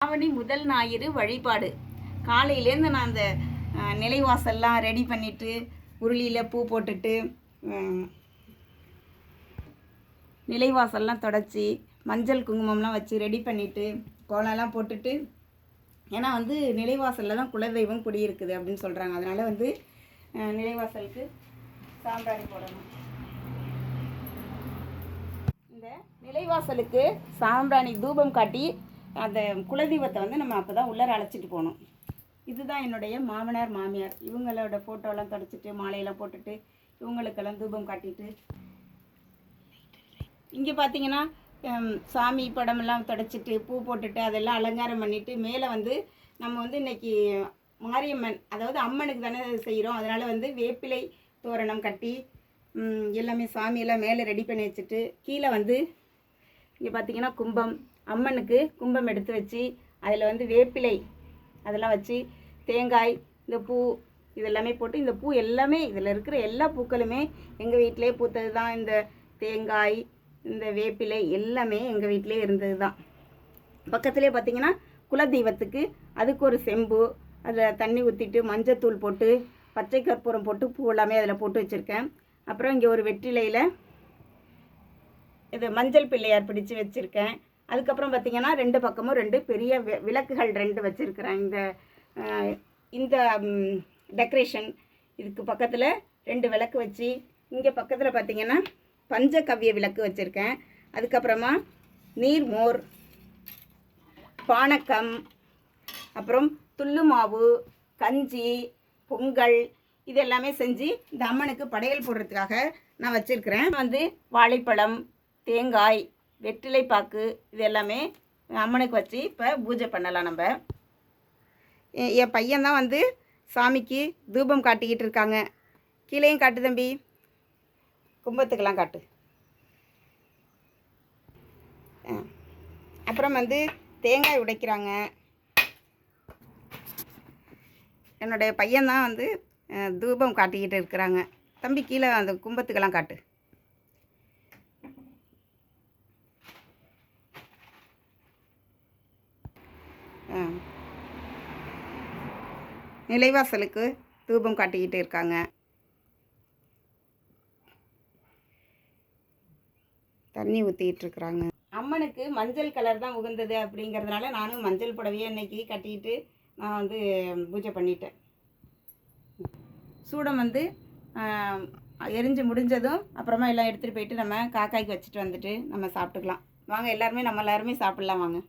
ஆவணி முதல் ஞாயிறு வழிபாடு. காலையிலேருந்து நான் அந்த நிலைவாசல்லாம் ரெடி பண்ணிட்டு உருளியில் பூ போட்டுட்டு நிலைவாசல்லாம் தொடச்சி மஞ்சள் குங்குமம்லாம் வச்சு ரெடி பண்ணிவிட்டு கோலம்லாம் போட்டுட்டு ஏன்னா வந்து நிலைவாசலில் தான் குலதெய்வம் குடியிருக்குது அப்படின்னு சொல்கிறாங்க அதனால் வந்து நிலைவாசலுக்கு சாம்பிராணி போடணும். இந்த நிலைவாசலுக்கு சாம்பிராணி தூபம் காட்டி அந்த குலதெய்வத்தை வந்து நம்ம அப்போ தான் உள்ளார அழைச்சிட்டு போகணும் இதுதான் என்னுடைய மாமனார் மாமியார். இவங்களோட ஃபோட்டோலாம் தொடச்சிட்டு மாலையெல்லாம் போட்டுட்டு இவங்களுக்கெல்லாம் தூபம் காட்டிட்டு. இங்கே பார்த்தீங்கன்னா சாமி படமெல்லாம் தொடச்சிட்டு பூ போட்டுட்டு அதெல்லாம் அலங்காரம் பண்ணிவிட்டு மேலே வந்து நம்ம வந்து இன்றைக்கி மாரியம்மன் அதாவது அம்மனுக்கு தானே செய்கிறோம் அதனால் வந்து வேப்பிலை தோரணம் கட்டி எல்லாமே சாமியெல்லாம் மேலே ரெடி பண்ணி வச்சுட்டு கீழே வந்து இங்கே பார்த்தீங்கன்னா கும்பம் அம்மனுக்கு கும்பம் எடுத்து வச்சு அதில் வந்து வேப்பிலை அதெல்லாம் வச்சு தேங்காய் இந்த பூ இதெல்லாமே போட்டு இந்த பூ எல்லாமே இதில் இருக்கிற எல்லா பூக்களுமே எங்கள் வீட்டிலே பூத்தது தான் இந்த தேங்காய் இந்த வேப்பிலை எல்லாமே எங்கள் வீட்டிலே இருந்தது தான் பக்கத்துலேயே பார்த்தீங்கன்னா குலதெய்வத்துக்கு அதுக்கு ஒரு செம்பு அதில் தண்ணி ஊற்றிட்டு மஞ்சத்தூள் போட்டு பச்சை கற்பூரம் போட்டு பூ எல்லாமே அதில் போட்டு வச்சுருக்கேன். அப்புறம் இங்கே ஒரு வெற்றிலையில் இது மஞ்சள் பிள்ளையார் பிடிச்சு வச்சுருக்கேன். அதுக்கப்புறம் பார்த்தீங்கன்னா ரெண்டு பக்கமும் ரெண்டு பெரிய வி- விளக்குகள் ரெண்டு வச்சுருக்கிறேன். இந்த இந்த டெக்கரேஷன் இதுக்கு பக்கத்தில் ரெண்டு விளக்கு வச்சு இங்கே பக்கத்தில் பார்த்திங்கன்னா பஞ்சகவ்ய விளக்கு வச்சுருக்கேன். அதுக்கப்புறமா நீர் மோர் பானக்கம் அப்புறம் துள்ளு மாவு கஞ்சி பொங்கல் இது எல்லாமே செஞ்சு இந்த அம்மனுக்கு படையல் போடுறதுக்காக நான் வச்சுருக்கிறேன். வந்து வாழைப்பழம் தேங்காய் வெற்றிலை பாக்கு இது எல்லாமே அம்மனுக்கு வச்சு இப்போ பூஜை பண்ணலாம் நம்ம. என் பையன் தான் வந்து சாமிக்கு தூபம் காட்டிக்கிட்டு இருக்காங்க. கீழேயும் காட்டு தம்பி. கும்பத்துக்கெல்லாம் காட்டு. ஆ. அப்புறம் வந்து தேங்காய் உடைக்கிறாங்க. என்னுடைய பையன்தான் வந்து தூபம் காட்டிக்கிட்டு இருக்கிறாங்க. தம்பி கீழே அந்த கும்பத்துக்கெல்லாம் காட்டு. நிலைவாசலுக்கு தூபம் காட்டிக்கிட்டு இருக்காங்க. தண்ணி ஊற்றிக்கிட்டு இருக்கிறாங்க. அம்மனுக்கு மஞ்சள் கலர் தான் உகந்தது அப்படிங்கிறதுனால நானும் மஞ்சள் புடவையை இன்றைக்கி கட்டிக்கிட்டு நான் வந்து பூஜை பண்ணிட்டேன். சூடம் வந்து எரிஞ்சு முடிஞ்சதும் அப்புறமா எல்லாம் எடுத்துகிட்டு போயிட்டு நம்ம காக்காய்க்கு வச்சுட்டு வந்துட்டு நம்ம சாப்பிட்டுக்கலாம். வாங்க எல்லாருமே நம்ம எல்லாருமே சாப்பிட்லாம் வாங்க.